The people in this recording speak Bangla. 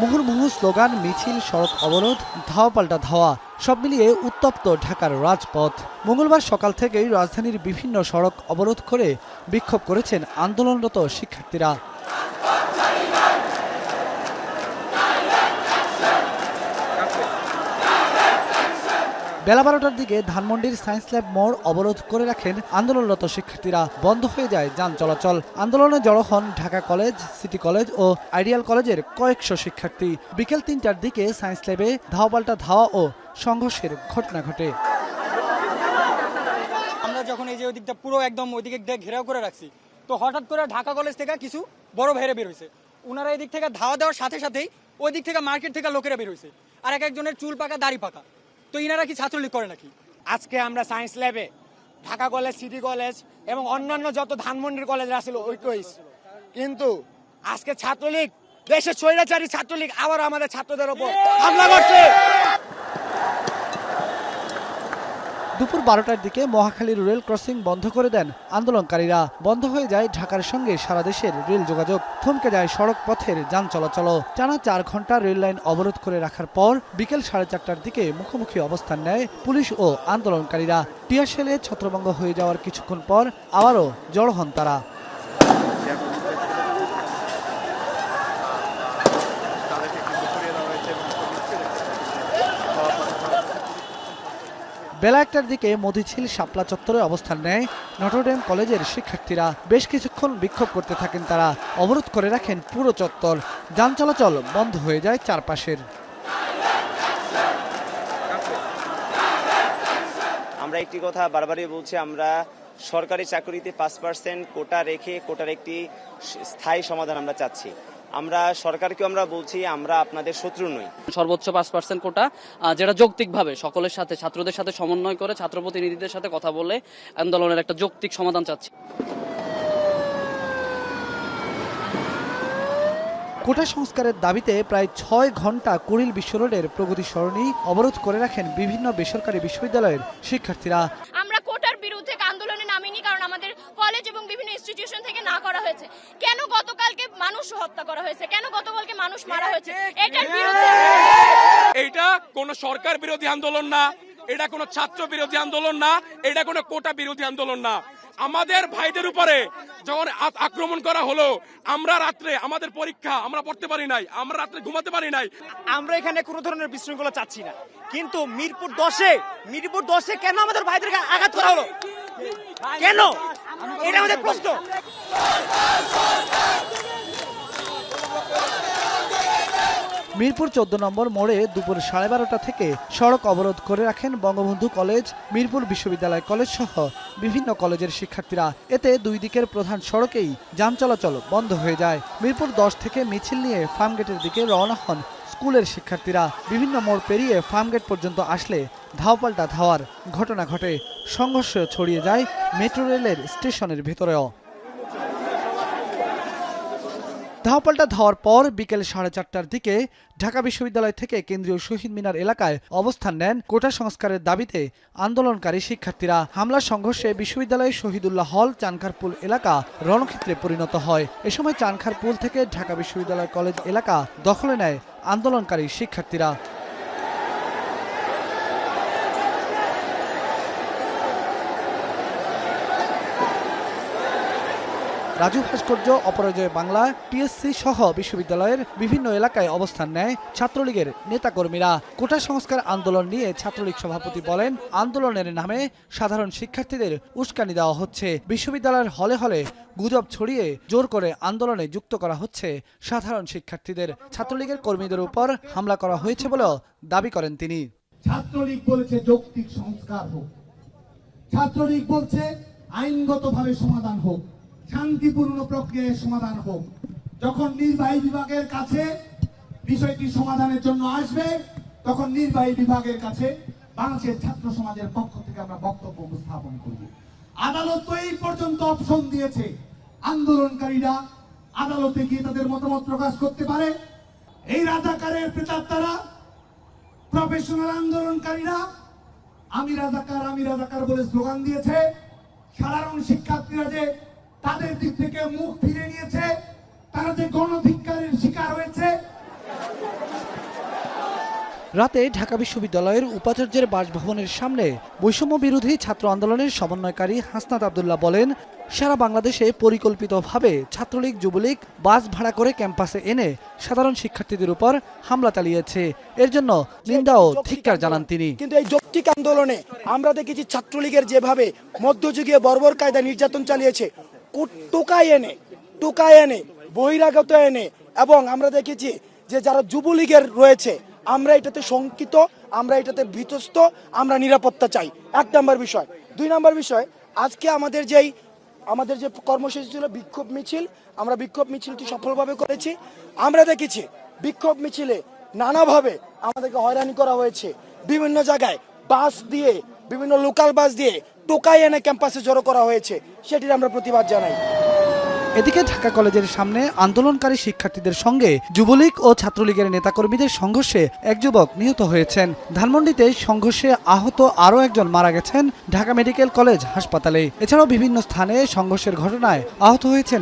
মুহুর্মুহু স্লোগান, মিছিল, সড়ক অবরোধ, ধাওয়া পাল্টা ধাওয়া, সব মিলিয়ে উত্তপ্ত ঢাকার রাজপথ। মঙ্গলবার সকাল থেকেই রাজধানীর বিভিন্ন সড়ক অবরোধ করে বিক্ষোভ করেছেন আন্দোলনরত শিক্ষার্থীরা। বেলা বারোটার দিকে ধানমন্ডির সায়েন্স ল্যাব মোড় অবরোধ করে রাখেন আন্দোলনরত শিক্ষার্থীরা। বন্ধ হয়ে যায় যান চলাচল। আন্দোলনে জড়ো হন ঢাকা কলেজ, সিটি কলেজ ও আইডিয়াল কলেজের কয়েকশো শিক্ষার্থী। বিকেল তিনটার দিকে সায়েন্স ল্যাবে ধাওয়া পাল্টা ধাওয়া ও সংঘর্ষের ঘটনা ঘটে। আমরা যখন এই যে ওই দিকটা পুরো একদম ওইদিকে দিয়ে ঘেরাও করে রাখছি, তো হঠাৎ করে ঢাকা কলেজ থেকে কিছু বড় ভাইরে বের হয়েছে। ওনারা এই দিক থেকে ধাওয়া দেওয়ার সাথে সাথেই ওই দিক থেকে মার্কেট থেকে লোকেরা বের হয়েছে। আর এক একজনের চুল পাকা, দাড়ি পাকা। তো ইনারা কি ছাত্রলীগ করে নাকি আজকে আমরা সায়েন্স ল্যাবে ঢাকা কলেজ সিটি কলেজ এবং অন্যান্য যত ধানমন্ডির কলেজ আসলে ঐক্যইস। কিন্তু আজকে ছাত্রলীগ, দেশের স্বৈরাচারী ছাত্রলীগ আবার আমাদের ছাত্রদের ওপর হামলা করছে দুপুর বারোটার দিকে মহাখালীর রেল ক্রসিং বন্ধ করে দেন আন্দোলনকারীরা। বন্ধ হয়ে যায় ঢাকার সঙ্গে সারা দেশের রেল যোগাযোগ। থমকে যায় সড়ক পথের যান চলাচল টানা চার ঘণ্টা রেল লাইন অবরোধ করে রাখার পর বিকেল সাড়ে চারটার দিকে মুখোমুখি অবস্থান নেয় পুলিশ ও আন্দোলনকারীরা। টিয়াশেলে ছত্রভঙ্গ হয়ে যাওয়ার কিছুক্ষণ পর আবারও জড়ো হন তারা। বেলা একটার দিকে মতিঝিল শাপলা চত্বরে অবস্থান নেয় নটরডেম কলেজের শিক্ষার্থীরা। বেশ কিছুক্ষণ বিক্ষোভ করতে থাকেন তারা। অবরোধ করে রাখেন পুরো চত্বর। যান চলাচল বন্ধ হয়ে যায় চারপাশের। আমরা একটি কথা বারবারই বলছি, আমরা সরকারি চাকরিতে পাঁচ পার্সেন্ট কোটা রেখে কোটার একটি স্থায়ী সমাধান আমরা চাচ্ছি। আমরা সরকারকেও আমরা বলছি আমরা আপনাদের শত্রু নই। সর্বোচ্চ পাঁচ পার্সেন্ট কোটা যেটা যৌক্তিকভাবে সকলের সাথে ছাত্রদের সাথে সমন্বয় করে ছাত্র প্রতিনিধিদের সাথে কথা বলে আন্দোলনের একটা যৌক্তিক সমাধান চাচ্ছি। কোটা সংস্কারের দাবিতে প্রায় ছয় ঘণ্টা কুড়িল বিশ্ব রোডের প্রগতি সরণি অবরোধ করে রাখেন বিভিন্ন বেসরকারি বিশ্ববিদ্যালয়ের শিক্ষার্থীরা আমরা কোটার বিরুদ্ধে আন্দোলনে নামিনি কারণ আমাদের কলেজ ইনস্টিটিউশন থেকে না করা হয়েছে। কেন গতকালকে মানুষ হত্যা করা হয়েছে? কেন গতকালকে মানুষ মারা হয়েছে? এটার বিরুদ্ধে এইটা কোন সরকার বিরোধী আন্দোলন না এটা কোনো ছাত্র বিরোধী আন্দোলন না এটা কোনো কোটা বিরোধী আন্দোলন না। আমাদের ভাইদের উপরে যখন আক্রমণ করা হলো আমরা রাত্রে আমাদের পরীক্ষা আমরা পড়তে পারি নাই আমরা রাত্রে ঘুমাতে পারি নাই। আমরা এখানে কোনো ধরনের বিশৃঙ্খলা চাচ্ছি না। কিন্তু মিরপুর দশে মিরপুর দশে কেন আমাদের ভাইদেরকে আঘাত করা হলো? কেন? এটা আমাদের প্রশ্ন। মিরপুর চোদ্দ নম্বর মোড়ে দুপুর সাড়ে বারোটা থেকে সড়ক অবরোধ করে রাখেন বঙ্গবন্ধু কলেজ মিরপুর বিশ্ববিদ্যালয় কলেজ সহ বিভিন্ন কলেজের শিক্ষার্থীরা। এতে দুই দিকের প্রধান সড়কেই যান চলাচল বন্ধ হয়ে যায়। মিরপুর দশ থেকে মিছিল নিয়ে ফার্মগেটের দিকে রওনা হন স্কুলের শিক্ষার্থীরা বিভিন্ন মোড় পেরিয়ে ফার্মগেট পর্যন্ত আসলে ধাওপাল্টা ধাওয়ার ঘটনা ঘটে। সংঘর্ষ ছড়িয়ে যায় মেট্রো রেলের স্টেশনের ভেতরেও। ধাওপাল্টা ধাওয়ার পর বিকেল সাড়ে চারটার দিকে ঢাকা বিশ্ববিদ্যালয় থেকে কেন্দ্রীয় শহীদ মিনার এলাকায় অবস্থান নেন কোটা সংস্কারের দাবিতে আন্দোলনকারী শিক্ষার্থীরা। হামলা সংঘর্ষে বিশ্ববিদ্যালয়ের শহীদুল্লাহ হল চানখারপুল এলাকা রণক্ষেত্রে পরিণত হয়। এ সময় চানখারপুল থেকে ঢাকা বিশ্ববিদ্যালয় কলেজ এলাকা দখলে নেয় আন্দোলনকারী শিক্ষার্থীরা। রাজু ভাস্কর্য, অপরাজয় বাংলা টিএসসি সহ বিশ্ববিদ্যালয়ের বিভিন্ন এলাকায় অবস্থান নেয় ছাত্রলীগের নেতাকর্মীরা। কোটা সংস্কার আন্দোলন নিয়ে ছাত্রলীগ সভাপতি বলেন, আন্দোলনের নামে সাধারণ শিক্ষার্থীদের উস্কানি দেওয়া হচ্ছে। বিশ্ববিদ্যালয়ের হলে হলে গুজব ছড়িয়ে জোর করে আন্দোলনে যুক্ত করা হচ্ছে সাধারণ শিক্ষার্থীদের। ছাত্রলীগের কর্মীদের উপর হামলা করা হয়েছে বলেও দাবি করেন তিনি। ছাত্রলীগ বলেছে যৌক্তিক সংস্কার হোক। ছাত্রলীগ বলছে আইনগতভাবে সমাধান হোক। শান্তিপূর্ণ প্রক্রিয়ায় সমাধান হোক। যখন নির্বাহী বিভাগের কাছে বিষয়টি সমাধানের জন্য আসবে, তখন নির্বাহী বিভাগের কাছে বাংলাদেশের ছাত্র সমাজের পক্ষ থেকে আমরা বক্তব্য উপস্থাপন করব। আদালত তো এই পর্যন্ত অপশন দিয়েছে। আন্দোলনকারীরা আদালতে গিয়ে তাদের মতামত প্রকাশ করতে পারে। এই রাজাকারের প্রেতাত্মারা প্রফেশনাল আন্দোলনকারীরা, আমি রাজাকার আমি রাজাকার বলে স্লোগান দিয়েছে। সাধারণ শিক্ষার্থীরা যে তাদের দিক থেকে মুখ ফিরে নিয়েছে। তারা যে গণধিক্কারের শিকার হয়েছে। রাতে ঢাকা বিশ্ববিদ্যালয়ের উপাচার্যের বাসভবনের সামনে বৈষম্য বিরোধী ছাত্র আন্দোলনের সমন্বয়কারী হাসনাত আবদুল্লাহ বলেন সারা বাংলাদেশে পরিকল্পিতভাবে ছাত্রলীগ যুবলীগ বাস ভাড়া করে ক্যাম্পাসে এনে সাধারণ শিক্ষার্থীদের উপর হামলা চালিয়েছে। এর জন্য নিন্দা ও ধিক্কার জানান তিনি। কিন্তু এই যৌক্তিক আন্দোলনে আমরা দেখেছি ছাত্রলীগের যেভাবে মধ্যযুগীয় বর্বর কায়দা নির্যাতন চালিয়েছে টোকাই এনে টোকাই এনে, বহিরাগত এনে, এবং আমরা দেখেছি যে যারা যুবলীগের রয়েছে, আমরা এটাতে শঙ্কিত, আমরা এটাতে ভীতস্ত আমরা নিরাপত্তা চাই। এক নম্বর বিষয়। দুই নম্বর বিষয়, আজকে আমাদের যেই, আমাদের যে কর্মসূচি ছিল বিক্ষোভ মিছিল, আমরা বিক্ষোভ মিছিলটি সফলভাবে করেছি। আমরা দেখেছি বিক্ষোভ মিছিলে নানাভাবে আমাদেরকে হয়রানি করা হয়েছে। বিভিন্ন জায়গায় বাস দিয়ে, বিভিন্ন লোকাল বাস দিয়ে টোকাই এনে ক্যাম্পাসে জড়ো করা হয়েছে, সেটির আমরা প্রতিবাদ জানাই। এদিকে ঢাকা কলেজের সামনে আন্দোলনকারী শিক্ষার্থীদের সঙ্গে যুবলীগ ও ছাত্রলীগের নেতাকর্মীদের সংঘর্ষে এক যুবক নিহত হয়েছেন। ধানমন্ডিতে সংঘর্ষে আহত আরও একজন মারা গেছেন ঢাকা মেডিকেল কলেজ হাসপাতালে। এছাড়াও বিভিন্ন স্থানে সংঘর্ষের ঘটনায় আহত হয়েছেন